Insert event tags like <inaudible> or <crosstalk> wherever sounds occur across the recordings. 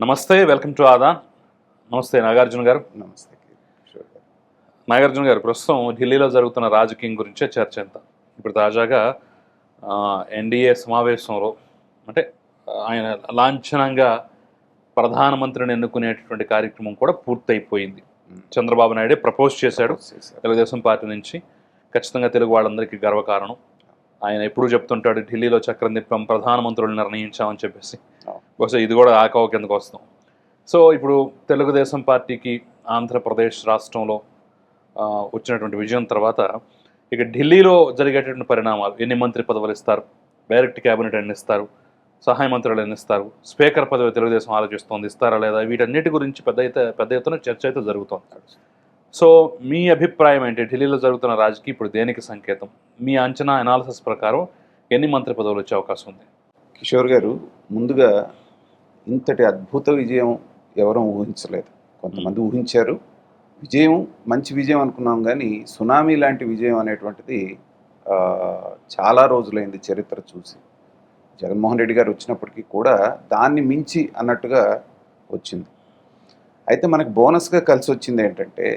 నమస్తే welcome to ఆదా. నమస్తే నాగార్జున గారు. నమస్తే నాగార్జున గారు ప్రస్తుతం ఢిల్లీలో జరుగుతున్న రాజకీయం గురించే చర్చ ఎంత? ఇప్పుడు తాజాగా ఎన్డీఏ సమావేశంలో అంటే ఆయన లాంఛనంగా ప్రధానమంత్రిని ఎన్నుకునేటటువంటి కార్యక్రమం కూడా పూర్తయిపోయింది. చంద్రబాబు నాయుడే ప్రపోజ్ చేశాడు. తెలుగుదేశం పార్టీ నుంచి. ఖచ్చితంగా తెలుగు వాళ్ళందరికీ గర్వకారణం. ఆయన ఎప్పుడూ చెప్తుంటాడు ఢిల్లీలో చక్రం తిప్పాం ప్రధానమంత్రులు నిర్ణయించామని చెప్పేసి. బహుశా ఇది కూడా ఆకవ కిందకు వస్తాం. సో ఇప్పుడు తెలుగుదేశం పార్టీకి ఆంధ్రప్రదేశ్ రాష్ట్రంలో వచ్చినటువంటి విజయం తర్వాత ఇక ఢిల్లీలో జరిగేటటువంటి పరిణామాలు ఎన్ని మంత్రి పదవులు ఇస్తారు డైరెక్ట్ క్యాబినెట్ ఎన్ని ఇస్తారు సహాయ మంత్రులు ఎన్ని ఇస్తారు స్పీకర్ పదవి తెలుగుదేశం ఆలోచిస్తోంది ఇస్తారా లేదా వీటన్నిటి గురించి పెద్ద అయితే పెద్ద ఎత్తున చర్చ అయితే జరుగుతోంది. సో మీ అభిప్రాయం ఏంటి? ఢిల్లీలో జరుగుతున్న రాజకీయ ఇప్పుడు దేనికి సంకేతం? మీ అంచనా అనాలిసిస్ ప్రకారం ఎన్ని మంత్రి పదవులు వచ్చే అవకాశం ఉంది? కిషోర్ గారు ముందుగా ఇంతటి అద్భుత విజయం ఎవరూ ఊహించలేదు. కొంతమంది ఊహించారు. విజయం మంచి విజయం అనుకున్నాం కానీ సునామీ లాంటి విజయం అనేటువంటిది చాలా రోజులైంది చరిత్ర చూసి. జగన్మోహన్ రెడ్డి గారు వచ్చినప్పటికీ కూడా దాన్ని మించి అన్నట్టుగా వచ్చింది. అయితే మనకు బోనస్గా కలిసి వచ్చింది ఏంటంటే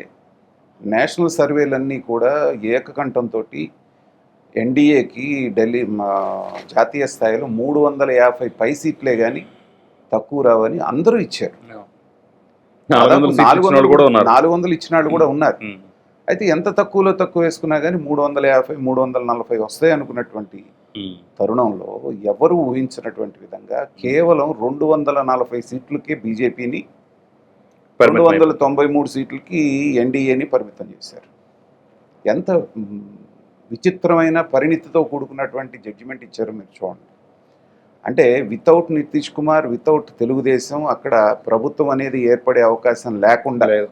నేషనల్ సర్వేలన్నీ కూడా ఏకకంఠంతో ఎన్డీఏకి ఢిల్లీ మా జాతీయ స్థాయిలో మూడు వందల యాభై పై సీట్లే కానీ తక్కువ రావని అందరూ ఇచ్చారు. నాలుగు వందల సీట్లు ఇచ్చిన వాళ్ళు కూడా ఉన్నారు. నాలుగు వందలు ఇచ్చిన వాళ్ళు కూడా ఉన్నారు. అయితే ఎంత తక్కువలో తక్కువ వేసుకున్నా కానీ మూడు వందల యాభై మూడు వందల నలభై వస్తాయి అనుకున్నటువంటి తరుణంలో ఎవరు ఊహించినటువంటి విధంగా కేవలం రెండు వందల నలభై సీట్లకే బీజేపీని రెండు వందల తొంభై మూడు సీట్లకి ఎన్డీఏని పరిమితం చేశారు. ఎంత విచిత్రమైన పరిణితితో కూడుకున్నటువంటి జడ్జిమెంట్ ఇచ్చారు మీరు చూడండి. అంటే వితౌట్ నితీష్ కుమార్ వితౌట్ తెలుగుదేశం అక్కడ ప్రభుత్వం అనేది ఏర్పడే అవకాశం లేకుండా లేదు.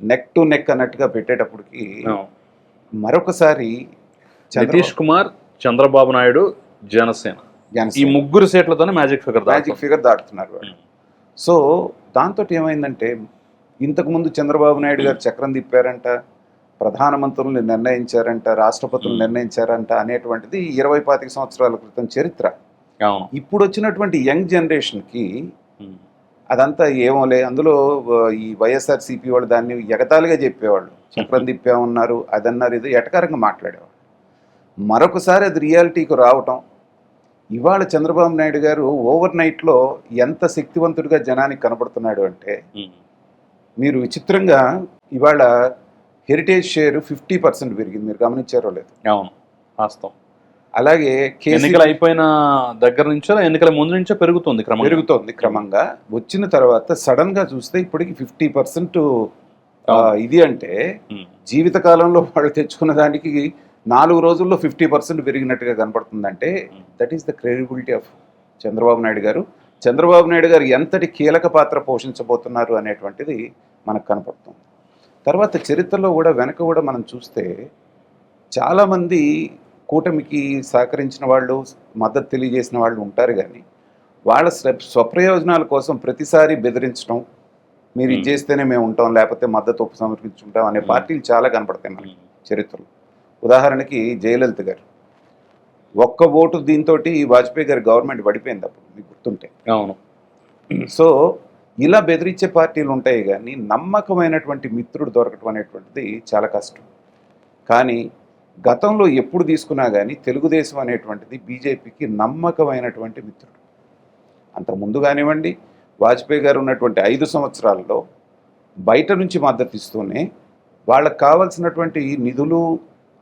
నెక్ టు నెక్ అన్నట్టుగా పెట్టేటప్పటికి. మరొకసారి నితీష్ కుమార్ చంద్రబాబు నాయుడు జనసేన. ఈ ముగ్గురు సీట్లతోనే మ్యాజిక్ ఫిగర్ మ్యాజిక్ ఫిగర్ దాటుతున్నారు వాళ్ళు. సో దాంతో ఏమైందంటే ఇంతకుముందు చంద్రబాబు నాయుడు గారు చక్రం తిప్పారంట ప్రధానమంత్రుల్ని నిర్ణయించారంట రాష్ట్రపతులు. నిర్ణయించారంట అనేటువంటిది ఇరవై పాతిక సంవత్సరాల క్రితం చరిత్ర. ఇప్పుడు వచ్చినటువంటి యంగ్ జనరేషన్కి అదంతా ఏమోలే అందులో ఈ వైఎస్ఆర్సీపీ వాళ్ళు దాన్ని ఎగతాళిగా చెప్పేవాళ్ళు. చక్రం తిప్పామన్నారు అదన్నారు ఇది ఎటకారంగా మాట్లాడేవాళ్ళు. మరొకసారి అది రియాలిటీకి రావటం ఇవాళ చంద్రబాబు నాయుడు గారు ఓవర్ నైట్లో ఎంత శక్తివంతుడిగా జనానికి కనబడుతున్నాడు అంటే మీరు విచిత్రంగా ఇవాళ హెరిటేజ్ షేర్ ఫిఫ్టీ పర్సెంట్ పెరిగింది. మీరు గమనించారో లేదు. అవును. వాస్తవం. అలాగే ఎన్నికలు అయిపోయిన దగ్గర నుంచో ఎన్నికల ముందు నుంచో పెరుగుతుంది క్రమం పెరుగుతోంది క్రమంగా. వచ్చిన తర్వాత సడన్గా చూస్తే ఇప్పటికి ఫిఫ్టీ పర్సెంట్ ఇది అంటే జీవితకాలంలో వాళ్ళు తెచ్చుకున్న దానికి నాలుగు రోజుల్లో ఫిఫ్టీ పర్సెంట్ పెరిగినట్టుగా కనపడుతుందంటే that is the credibility of Chandrababu Naidu garu. Chandrababu Naidu గారు ఎంతటి కీలక పాత్ర పోషించబోతున్నారు అనేటువంటిది మనకు కనపడుతుంది. తర్వాత చరిత్రలో కూడా వెనక కూడా మనం చూస్తే చాలామంది కూటమికి సహకరించిన వాళ్ళు మద్దతు తెలియజేసిన వాళ్ళు ఉంటారు కానీ వాళ్ళ స్వ- స్వప్రయోజనాల కోసం ప్రతిసారి బెదిరించడం మీరు ఇది. చేస్తేనే మేము ఉంటాం లేకపోతే మద్దతు ఉపసంహరించుకుంటాం అనే. పార్టీలు చాలా కనపడతాయి మనకి చరిత్రలో. ఉదాహరణకి జయలలిత గారు. ఒక్క ఓటు దీంతో వాజ్పేయి గారి గవర్నమెంట్ పడిపోయింది అప్పుడు మీకు గుర్తుంటే. అవును. సో ఇలా బెదిరించే పార్టీలు ఉంటాయి కానీ నమ్మకమైనటువంటి మిత్రుడు దొరకటం అనేటువంటిది చాలా కష్టం. కానీ గతంలో ఎప్పుడు తీసుకున్నా కానీ తెలుగుదేశం అనేటువంటిది బీజేపీకి నమ్మకమైనటువంటి మిత్రుడు. అంత ముందు కానివ్వండి వాజ్పేయి గారు ఉన్నటువంటి ఐదు సంవత్సరాల్లో బయట నుంచి మద్దతు ఇస్తూనే వాళ్ళకి కావాల్సినటువంటి నిధులు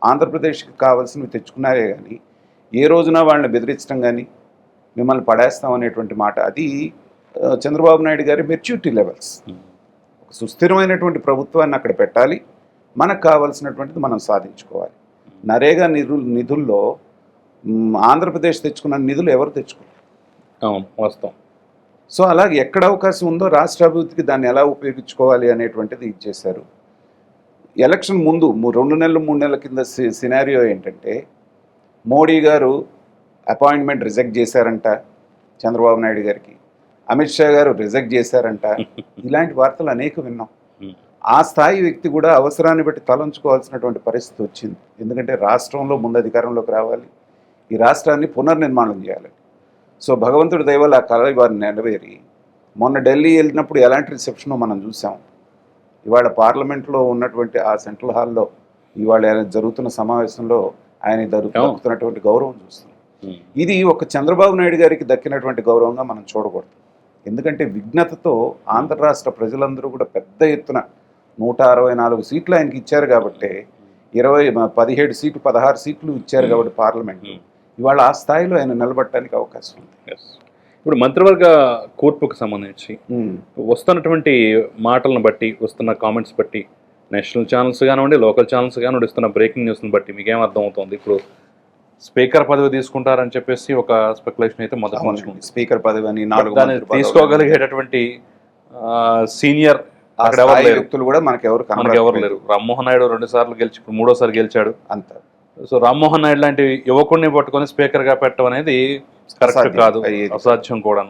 ఆంధ్రప్రదేశ్కి కావాల్సినవి తెచ్చుకున్నారే కానీ ఏ రోజున వాళ్ళని బెదిరించడం కానీ మిమ్మల్ని పడేస్తాం అనేటువంటి మాట. అది చంద్రబాబు నాయుడు గారి మెచ్యూరిటీ లెవెల్స్ ఒక సుస్థిరమైనటువంటి ప్రభుత్వాన్ని అక్కడ పెట్టాలి. మనకు కావాల్సినటువంటిది మనం సాధించుకోవాలి. నరేగా నిధులు నిధుల్లో ఆంధ్రప్రదేశ్ తెచ్చుకున్న నిధులు ఎవరు తెచ్చుకోరు? అవును వాస్తవం. సో అలాగే ఎక్కడ అవకాశం ఉందో రాష్ట్ర అభివృద్ధికి దాన్ని ఎలా ఉపయోగించుకోవాలి అనేటువంటిది ఇచ్చేశారు ఎలక్షన్ ముందు రెండు నెలలు మూడు నెలల కింద సినారియో ఏంటంటే మోడీ గారు అపాయింట్మెంట్ రిజెక్ట్ చేశారంట చంద్రబాబు నాయుడు గారికి. అమిత్ షా గారు రిజెక్ట్ చేశారంట. <laughs> ఇలాంటి వార్తలు అనేక విన్నాం. ఆ స్థాయి వ్యక్తి కూడా అవసరాన్ని బట్టి తలంచుకోవాల్సినటువంటి పరిస్థితి వచ్చింది. ఎందుకంటే రాష్ట్రంలో ముందు అధికారంలోకి రావాలి. ఈ రాష్ట్రాన్ని పునర్నిర్మాణం చేయాలి. సో భగవంతుడి దయవల్ల ఆ కళ వారిని నెరవేరి. మొన్న ఢిల్లీ వెళ్ళినప్పుడు ఎలాంటి రిసెప్షన్ మనం చూసాం. ఇవాళ పార్లమెంట్లో ఉన్నటువంటి ఆ సెంట్రల్ హాల్లో ఇవాళ జరుగుతున్న సమావేశంలో ఆయన దొరు- అవును. దక్కుతున్నటువంటి గౌరవం చూస్తున్నాం. ఇది ఒక చంద్రబాబు నాయుడు గారికి దక్కినటువంటి గౌరవంగా మనం చూడకూడదు. ఎందుకంటే విఘ్నతతో ఆంధ్ర రాష్ట్ర ప్రజలందరూ కూడా పెద్ద ఎత్తున నూట అరవై నాలుగు సీట్లు ఆయనకి ఇచ్చారు కాబట్టి ఇరవై పదిహేడు సీట్లు పదహారు సీట్లు ఇచ్చారు కాబట్టి పార్లమెంట్ ఇవాళ ఆ స్థాయిలో ఆయన నిలబడటానికి అవకాశం ఉంది. ఇప్పుడు మంత్రివర్గ కూర్పుకు సంబంధించి ఉమ్. వస్తున్నటువంటి మాటలను బట్టి వస్తున్న కామెంట్స్ బట్టి నేషనల్ ఛానల్స్ కానివ్వండి లోకల్ ఛానల్స్ కానివ్వండి ఇస్తున్న బ్రేకింగ్ న్యూస్ని బట్టి మీకేం అర్థం అవుతుంది ఇప్పుడు స్పీకర్ పదవి తీసుకుంటారని చెప్పేసి ఒక స్పెక్యులేషన్ అయితే మొదటి. స్పీకర్ పదవి అని నాలుగు. తీసుకోగలిగేటటువంటి సీనియర్ అక్కడ ఎవరు వ్యక్తులు కూడా మనకి ఎవరు మనకి ఎవరు లేరు రామ్మోహన్ నాయుడు రెండు సార్లు గెలిచి ఇప్పుడు మూడోసారి గెలిచాడు అంత సో రామ్మోహన్ నాయుడు లాంటి యువకుడిని పట్టుకొని స్పీకర్గా పెట్టడం అనేది కరెక్ట్. కాదు. అసాధ్యం కూడా.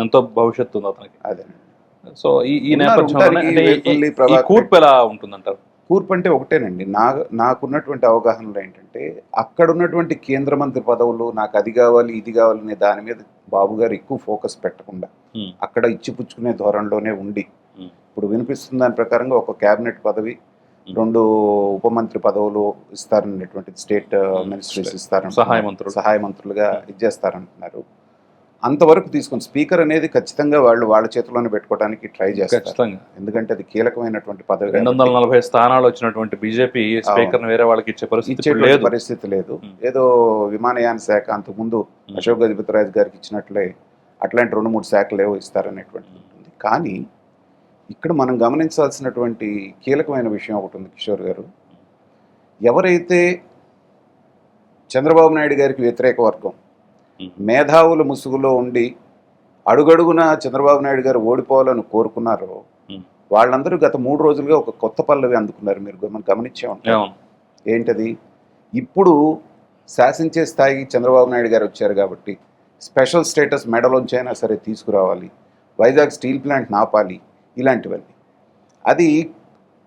ఎంతో భవిష్యత్తు ఉంది అతనికి అదే సో ఈ ప్రభాకర్ కూర్పు ఎలా ఉంటుందంటారు కూర్పు అంటే ఒకటేనండి నా నాకున్నటువంటి అవగాహనలో ఏంటంటే అక్కడ ఉన్నటువంటి కేంద్ర మంత్రి పదవులు నాకు అది కావాలి ఇది కావాలనే దాని మీద బాబు గారు ఎక్కువ ఫోకస్ పెట్టకుండా. అక్కడ ఇచ్చిపుచ్చుకునే ధోరణిలోనే ఉండి. ఇప్పుడు వినిపిస్తున్న దాని ప్రకారంగా ఒక కేబినెట్ పదవి. రెండు ఉప మంత్రి పదవులు ఇస్తారనేటువంటి స్టేట్. మినిస్ట్రీస్ ఇస్తారని సహాయ మంత్రులు. సహాయ మంత్రులుగా ఇచ్చేస్తారంటున్నారు అంతవరకు తీసుకుని స్పీకర్ అనేది ఖచ్చితంగా వాళ్ళు వాళ్ళ చేతిలోనే పెట్టుకోవడానికి ట్రై చేస్తారు. ఎందుకంటే అది కీలకమైనటువంటి పదవి రెండు వందల నలభై స్థానాలు వచ్చినటువంటి బీజేపీ స్పీకర్ వేరే వాళ్ళకి ఇచ్చే పరిస్థితి లేదు. పరిస్థితి లేదు. ఏదో విమానయాన శాఖ అంతకుముందు. అశోక్ గజపతిరాజు గారికి ఇచ్చినట్లే అట్లాంటి రెండు మూడు శాఖలు ఏవో ఇస్తారనేటువంటిది ఉంటుంది. కానీ ఇక్కడ మనం గమనించాల్సినటువంటి కీలకమైన విషయం ఒకటి ఉంది కిషోర్ గారు. ఎవరైతే చంద్రబాబు నాయుడు గారికి వ్యతిరేక వర్గం. మేధావుల ముసుగులో ఉండి అడుగడుగున చంద్రబాబు నాయుడు గారు ఓడిపోవాలని కోరుకున్నారో. వాళ్ళందరూ గత మూడు రోజులుగా ఒక కొత్త పల్లవి అందుకున్నారు. మీరు గమ- గమనించే ఉంటారు అవును ఏంటది? ఇప్పుడు శాసించే స్థాయికి చంద్రబాబు నాయుడు గారు వచ్చారు కాబట్టి స్పెషల్ స్టేటస్ మెడలోంచి అయినా సరే తీసుకురావాలి. వైజాగ్ స్టీల్ ప్లాంట్ నాపాలి. ఇలాంటివన్నీ. అది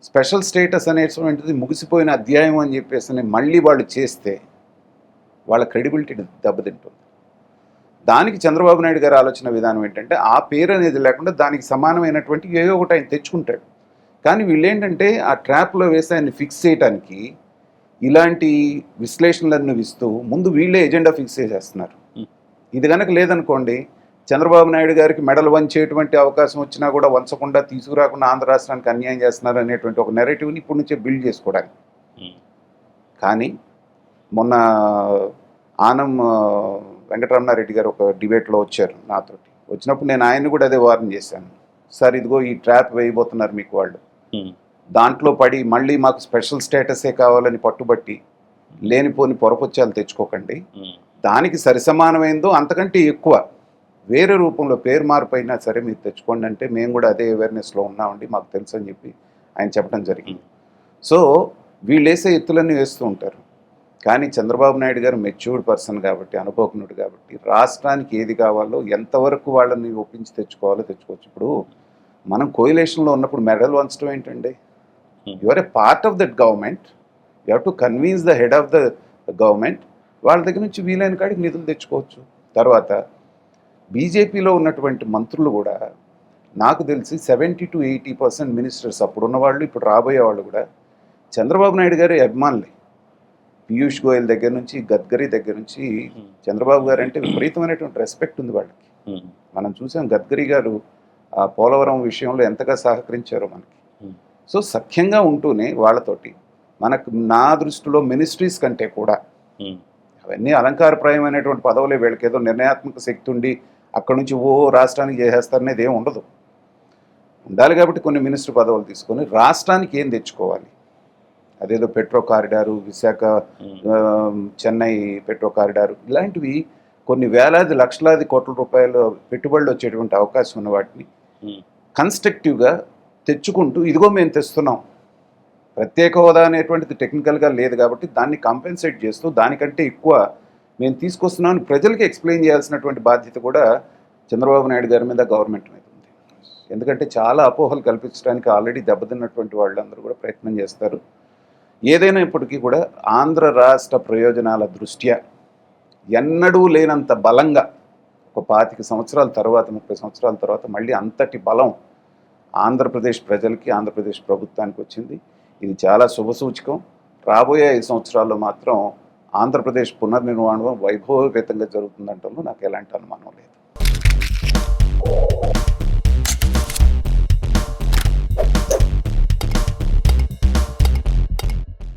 స్పెషల్ స్టేటస్ అనేటువంటిది ముగిసిపోయిన అధ్యాయం అని చెప్పేసి మళ్ళీ వాళ్ళు చేస్తే వాళ్ళ క్రెడిబిలిటీ దెబ్బతింటుంది. దానికి చంద్రబాబు నాయుడు గారి ఆలోచన విధానం ఏంటంటే ఆ పేరు అనేది లేకుండా దానికి సమానమైనటువంటి ఏదో ఒకటి ఆయన తెచ్చుకుంటాడు కానీ వీళ్ళేంటంటే ఆ ట్రాప్లో వేసి ఆయన్ని ఫిక్స్ చేయడానికి ఇలాంటి విశ్లేషణలను ఇస్తూ ముందు వీళ్ళే ఎజెండా ఫిక్స్ చేసేస్తున్నారు. ఇది కనుక లేదనుకోండి చంద్రబాబు నాయుడు గారికి మెడలు వంచేటువంటి అవకాశం వచ్చినా కూడా వంచకుండా తీసుకురాకుండా ఆంధ్ర రాష్ట్రానికి అన్యాయం చేస్తున్నారు అనేటువంటి ఒక నెరేటివ్ని ఇప్పటి నుంచే బిల్డ్ చేసుకోవడానికి. కానీ మొన్న ఆనం వెంకటరమణారెడ్డి గారు ఒక డిబేట్లో వచ్చారు నాతోటి. వచ్చినప్పుడు నేను ఆయన్ని కూడా అదే వార్న్ చేశాను. సార్ ఇదిగో ఈ ట్రాప్ వేయబోతున్నారు మీకు వాళ్ళు. దాంట్లో పడి మళ్ళీ మాకు స్పెషల్ స్టేటసే కావాలని పట్టుబట్టి లేనిపోని పొరపొచ్చాలు తెచ్చుకోకండి. దానికి సరిసమానమైందో అంతకంటే ఎక్కువ వేరే రూపంలో పేరు మార్పు అయినా సరే మీరు తెచ్చుకోండి అంటే మేము కూడా అదే అవేర్నెస్లో ఉన్నామండి మాకు తెలుసు అని చెప్పి ఆయన చెప్పడం జరిగింది. సో వీళ్ళు వేసే ఎత్తులన్నీ వేస్తూ ఉంటారు. కానీ చంద్రబాబు నాయుడు గారు మెచ్యూర్డ్ పర్సన్ కాబట్టి అనుభవజ్ఞుడు కాబట్టి రాష్ట్రానికి ఏది కావాలో ఎంతవరకు వాళ్ళని ఒప్పించి తెచ్చుకోవాలో తెచ్చుకోవచ్చు. ఇప్పుడు మనం కోయిలేషన్లో ఉన్నప్పుడు మెడల్ వంచడం ఏంటండి. You are a part of that government you have to convince the head of the government వాళ్ళ దగ్గర నుంచి వీలైన కాడికి నిధులు తెచ్చుకోవచ్చు. తర్వాత బీజేపీలో ఉన్నటువంటి మంత్రులు కూడా నాకు తెలిసి seventy to eighty percent ministers అప్పుడు ఉన్నవాళ్ళు ఇప్పుడు రాబోయే వాళ్ళు కూడా చంద్రబాబు నాయుడు గారి అభిమానులే. పీయూష్ గోయల్ దగ్గర నుంచి గడ్కరీ దగ్గర నుంచి. చంద్రబాబు గారు అంటే విపరీతమైనటువంటి రెస్పెక్ట్ ఉంది వాళ్ళకి. మనం చూసాం గడ్కరీ గారు ఆ పోలవరం విషయంలో ఎంతగా సహకరించారో మనకి. సో సఖ్యంగా ఉంటూనే వాళ్ళతోటి మనకు నా దృష్టిలో మినిస్ట్రీస్ కంటే కూడా. అవన్నీ అలంకారప్రాయమైనటువంటి పదవులే వీళ్ళకి ఏదో నిర్ణయాత్మక శక్తి ఉండి అక్కడ నుంచి ఓ రాష్ట్రానికి చేసేస్తారనేది ఏం ఉండదు ఉండాలి కాబట్టి కొన్ని మినిస్టర్ పదవులు తీసుకొని రాష్ట్రానికి ఏం తెచ్చుకోవాలి అదేదో petro corridor Visakha Chennai petro corridor ఇలాంటివి కొన్ని వేలాది లక్షలాది కోట్ల రూపాయలు పెట్టుబడులు వచ్చేటువంటి అవకాశం ఉన్న వాటిని. కన్స్ట్రక్టివ్గా తెచ్చుకుంటూ ఇదిగో మేము తెస్తున్నాం. ప్రత్యేక హోదా అనేటువంటిది టెక్నికల్గా లేదు కాబట్టి దాన్ని కాంపెన్సేట్ చేస్తూ దానికంటే ఎక్కువ మేము తీసుకొస్తున్నామని ప్రజలకి ఎక్స్ప్లెయిన్ చేయాల్సినటువంటి బాధ్యత కూడా చంద్రబాబు నాయుడు గారి మీద గవర్నమెంట్ మీద ఉంది. ఎందుకంటే చాలా అపోహలు కల్పించడానికి ఆల్రెడీ దెబ్బతిన్నటువంటి వాళ్ళందరూ కూడా ప్రయత్నం చేస్తారు. ఏదైనా ఇప్పటికీ కూడా ఆంధ్ర రాష్ట్ర ప్రయోజనాల దృష్ట్యా ఎన్నడూ లేనంత బలంగా ఒక పాతిక సంవత్సరాల తర్వాత ముప్పై సంవత్సరాల తర్వాత మళ్ళీ అంతటి బలం ఆంధ్రప్రదేశ్ ప్రజలకి ఆంధ్రప్రదేశ్ ప్రభుత్వానికి వచ్చింది. ఇది చాలా శుభసూచకం రాబోయే ఐదు సంవత్సరాల్లో మాత్రం ఆంధ్రప్రదేశ్ పునర్నిర్మాణం వైభవపేతంగా జరుగుతుందంటంలో నాకు ఎలాంటి అనుమానం లేదు.